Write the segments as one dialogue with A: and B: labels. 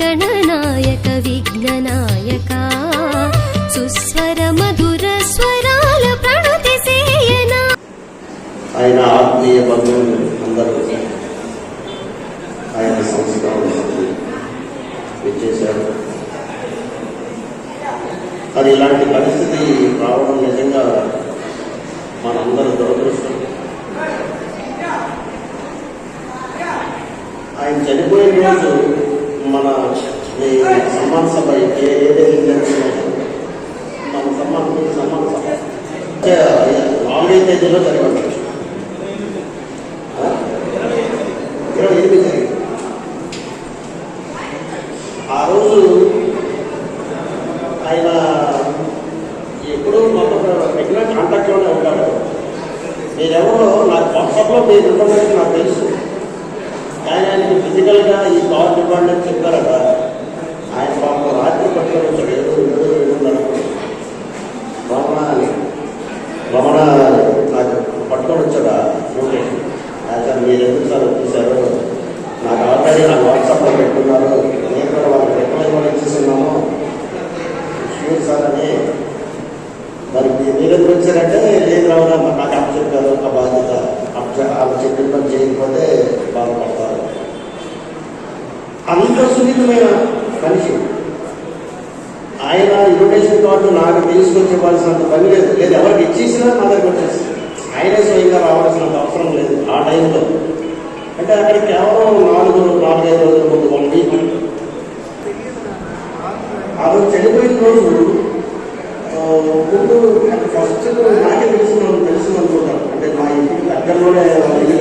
A: గణనాయక విఘ్ననాయక సుస్వర మధుర స్వరాల ప్రణతి సేయనా.
B: ఆయన ఆత్మీయ బంధువులు అందరూ ఆయన సంస్కారం ఇచ్చేశారు అది ఇలాంటి పరిస్థితి రావడం నిజంగా మనందరి దురదృష్టం. ఆయన చనిపోయిన రోజు మన సమాన సభ ఏ- ఏదైతే మన సమ్మాన సమ్మాన సభ. నాలుగైదు తేదీలో జరగదు. ఇరవై ఎనిమిది జరిగింది. ఆ రోజు ఆయన ఎప్పుడూ మాకు రెగ్యులర్ కాంటాక్ట్లోనే ఉంటాడు. మీరెవరో నాకు వాట్సాప్లో మీరు ఇన్ఫర్మేషన్ నాకు తెలుసు. ఫిజికల్గా ఈ పవర్ డిపార్ట్మెంట్ చెప్పారట. ఆయన పాపం రాత్రి పట్టుకొని వచ్చాడు. ఏదో ఏదో ఏడున్నాడు రమణ అని రమణ నాకు పట్టుకొని వచ్చాడా నోటీస్ సార్ మీరు ఎందుకు సార్ వచ్చేసారు? నాకు ఆల్రెడీ నాకు వాట్సాప్లో పెట్టుకున్నారు నేను కూడా వాళ్ళకి రిప్లై కూడా ఇచ్చేస్తున్నాను షూర్ సార్ అని మరి మీరు ఎందుకు వచ్చారంటే లేదు రావడం నాకు అప్పచెప్పారు ఒక బాధ్యత. అప్ అలా చెప్పిన పని చేయకపోతే బాధపడతారు అంత సున్నితమైన మనిషి. ఆయన ఇన్విటేషన్ కార్డు నాకు తీసుకొచ్చి ఇవ్వాల్సినంత పని లేదు. లేదు ఎవరికి ఇచ్చేసినా నా దగ్గర వచ్చేసి ఆయనే స్వయంగా రావాల్సినంత అవసరం లేదు ఆ టైంలో. అంటే అక్కడ కేవలం నాలుగు నాలుగైదు రోజుల ముందు వన్ వీక్. ఆ రోజు చనిపోయిన రోజు ముందు ఫస్ట్ నాకే తెలిసిన తెలిసిందనుకుంటాను అంటే మా ఇంటికి దగ్గరలోనే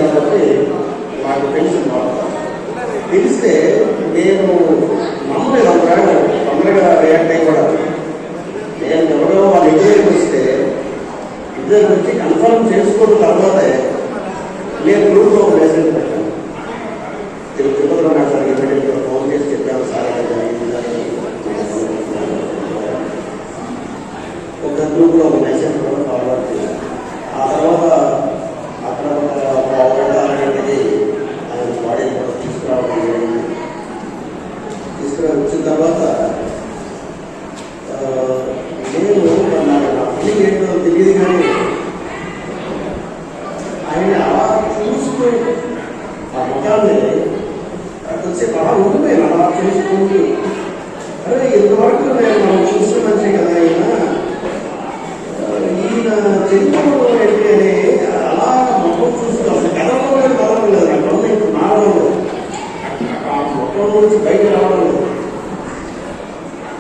B: కాబట్టి నాకు తెలిసిన వార్త తెలిస్తే నేను నమ్మలేదు అంత వేగం తొందరగా రియాక్ట్ అయ్యి కూడా నేను ఎవరో వాళ్ళ ఇంటి వస్తే ఇద్దరు వచ్చి కన్ఫర్మ్ చేసుకున్న తర్వాతే నేను గ్రూప్లో ఒక మెసేజ్ పెట్టాను. తిరుపతిలో నా సార్ ఇమీడియట్గా ఫోన్ చేసి చెప్పాను సార్ ఒక గ్రూప్లో ఒక మెసేజ్ కూడా ఫార్వర్డ్ చేశాను ఆ తర్వాత అక్కడ ఒక పౌరుడు అనేది ఆయన బాడీ కూడా తీసుకురావడం జరిగింది తీసుకురా వచ్చిన తర్వాత ఆ, నేను మరి నాకు నా ఫీలింగ్ ఏంటో తెలియదు కానీ ఆయన అలా చూస్తూ ఆ ముఖాన్ని కొంచెంసేపు అలా ఉండిపోయాను అలా చూసుకుంటూ అరే ఇంతవరకు నేను మనం చూసిన మంచి కదా ఆయన ఆ, ఈయన చరిత్రలో ఏంటి అని అలా ముఖం చూస్తూ అసలు కథలో లేదు కథలో లేదు నాకు ఉంది ఇప్పుడు నాలో ఆ ముఖం నుంచి బయట రావడం లేదు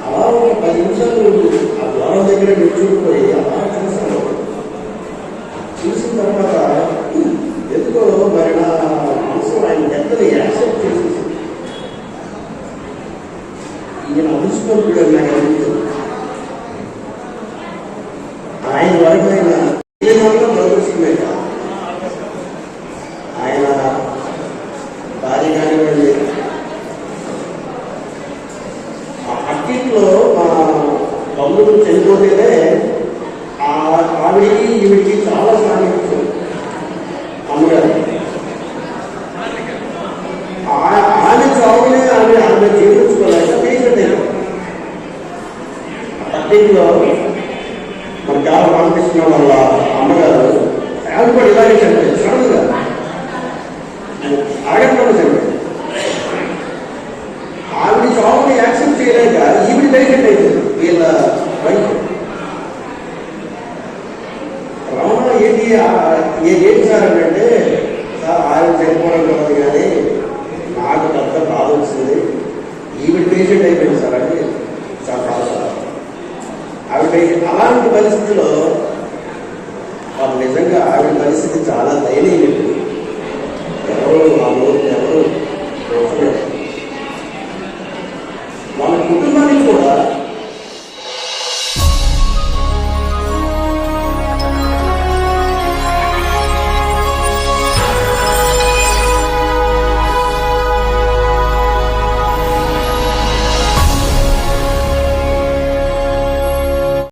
B: అలా ఒక పది నిమిషాలు ఆ ద్వారం దగ్గర నిల్చుకుపోయి అలా చూసాను చూసిన తర్వాత ఎందుకో మరి నా మనసు ఆయన ఎంతని యాక్సెప్ట్ చేసేసి ఈయన అదుసుకోడు నాకు అనిపించింది ఆయన ఆయన భార్య కానివ్వండి ఆ పక్కింట్లో మా బంధువులు చనిపోతేనే ఆ ఆవిడికి ఈవిడికి చాలా సాధించు అమ్మగారు ఆమె చావునే ఆమె ఆమె జీవించుకోలేక పేషెంట్ అయిపోయింది ఆ రామకృష్ణ వాళ్ళ అమ్మగారు ఆమె కూడా ఇలాగే చనిపోయింది సడన్గా అడగకుండా చనిపోయింది ఆవిడ చావుని యాక్సెప్ట్ చేయలేక ఈవిడ పేషెంట్ అయిపోయింది వీళ్ళ వైఫ్. రమణ ఏంటి ఆ- ఏ- ఏంటి సార్ అంటే సార్ ఆయన చనిపోవడం కాదు కానీ నాకు పెద్ద బాధ వచ్చింది. ఈవిడ పేషెంట్ అయిపోయింది సార్ అంటే చాలా బాధ ఆవిడ అలాంటి పరిస్థితిలో నిజంగా ఆవిడ పరిస్థితి చాలా దయనీయమైంది ఎవరు ఆ రోజు ఎవరు